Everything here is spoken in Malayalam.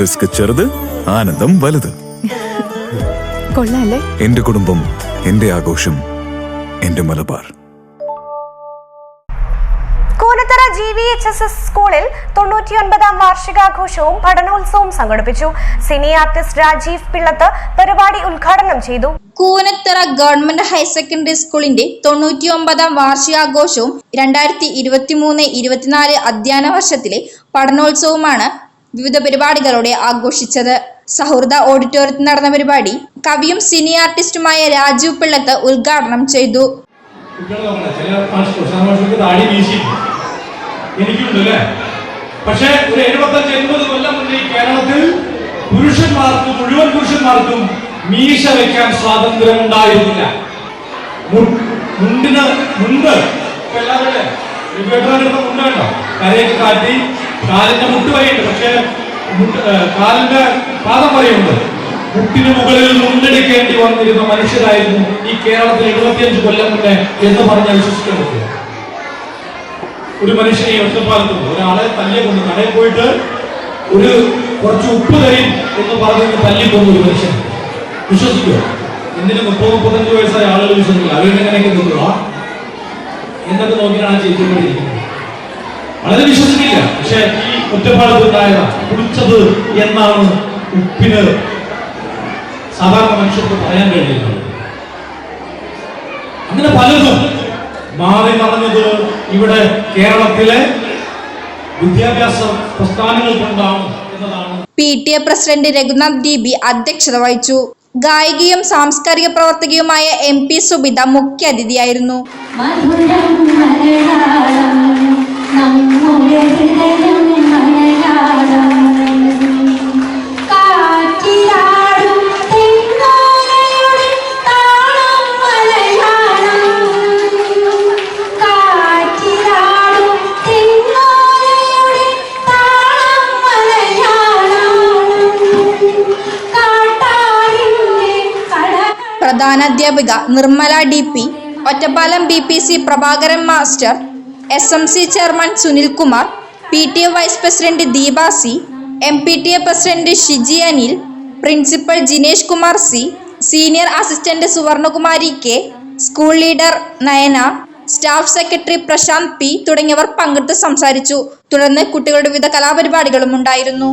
റിസ്ക് ചെറുത് ആനന്ദം വലുത്. കൊള്ളാല്ലേ? എന്റെ കുടുംബം എന്റെ ആഘോഷം എന്റെ Malabar. Koonathara G V H S S സ്കൂളിൽ തൊണ്ണൂറ്റിയൊൻപതാം വാർഷികാഘോഷവും പഠനോത്സവവും സംഘടിപ്പിച്ചു. സിനി ആർട്ടിസ്റ്റ് രാജീവ് പിള്ളത്ത് പരിപാടി ഉദ്ഘാടനം ചെയ്തു. കൂനത്തറ ഗവൺമെന്റ് ഹയർ സെക്കൻഡറി സ്കൂളിന്റെ തൊണ്ണൂറ്റിയൊമ്പതാം വാർഷികാഘോഷവും രണ്ടായിരത്തി ഇരുപത്തിമൂന്ന് ഇരുപത്തിനാല് അധ്യയന വർഷത്തിലെ പഠനോത്സവവുമാണ് വിവിധ പരിപാടികളോടെ ആഘോഷിച്ചത്. സൗഹൃദ ഓഡിറ്റോറിയത്തിൽ നടന്ന പരിപാടി കവിയും സിനി ആർട്ടിസ്റ്റുമായ രാജീവ് പിള്ളത്ത് ഉദ്ഘാടനം ചെയ്തു. പക്ഷേ ഒരു എഴുപത്തഞ്ച് എൺപത് കൊല്ലം മുന്നേ കേരളത്തിൽ പുരുഷന്മാർക്കും മുഴുവൻ പുരുഷന്മാർക്കും മീശ വെക്കാൻ സ്വാതന്ത്ര്യം ഉണ്ടായിരുന്നില്ല മുണ്ടിന് മുണ്ട് എല്ലാവരുടെ കണ്ടോ? കരയൊക്കെ കാട്ടി കാലിന്റെ മുട്ട് വരെയുണ്ട്. പക്ഷേ കാലിന്റെ പാദം വരെയുണ്ട്. മുട്ടിന് മുകളിൽ മുണ്ടെടുക്കേണ്ടി വന്നിരുന്ന മനുഷ്യരായിരുന്നു ഈ കേരളത്തിൽ എഴുപത്തിയഞ്ച് കൊല്ലം മുന്നേ എന്ന് പറഞ്ഞാൽ വിശ്വസിക്കാൻ പറ്റില്ല ഒരു മനുഷ്യനെ ഒറ്റപ്പാലത്ത് ഒരാളെ തല്ലിക്കൊണ്ട് കടയിൽ പോയിട്ട് ഒരു കുറച്ച് ഉപ്പ് തരും എന്ന് പറഞ്ഞ് തല്ലിക്കൊന്നു ഒരു മനുഷ്യൻ. വിശ്വസിക്കുക എന്തിനും മുപ്പത് മുപ്പത്തഞ്ച് വയസ്സായ ആളുകൾ വിശ്വസിക്കില്ല? അവരെങ്ങനെയൊക്കെ നിൽക്കുക എന്നൊക്കെ നോക്കിയാണ് ആ വളരെ വളരെ വിശ്വസിക്കില്ല പക്ഷെ ഉണ്ടായതാണ് കുടിച്ചത് എന്നാണ് ഉപ്പിന് സാധാരണ മനുഷ്യർക്ക് പറയാൻ കഴിയുന്നത്. അങ്ങനെ പലതും മാറി മറഞ്ഞത് ഇവിടെ കേരളത്തിലെ വിദ്യാഭ്യാസ പ്രസ്ഥാനങ്ങൾ കൊണ്ടാണ് എന്നതാണ്. P. T. A president Raghunath D. B അധ്യക്ഷത വഹിച്ചു. ഗായികയും സാംസ്കാരിക പ്രവർത്തകയുമായ എം. പി. സുബിത മുഖ്യാതിഥിയായിരുന്നു. പ്രധാന അധ്യാപിക Nirmala D P Ottapalam B P C Prabhakaran master S M C chairman Sunilkumar P T A vice president Deepa C M P T A president Shiji Anil principal Jinesh Kumar C senior assistant Suvarnakumari K school leader Nayana staff secretary Prashanth P തുടങ്ങിയവർ പങ്കെടുത്ത് സംസാരിച്ചു. തുടർന്ന് കുട്ടികളുടെ വിവിധ കലാപരിപാടികളും ഉണ്ടായിരുന്നു.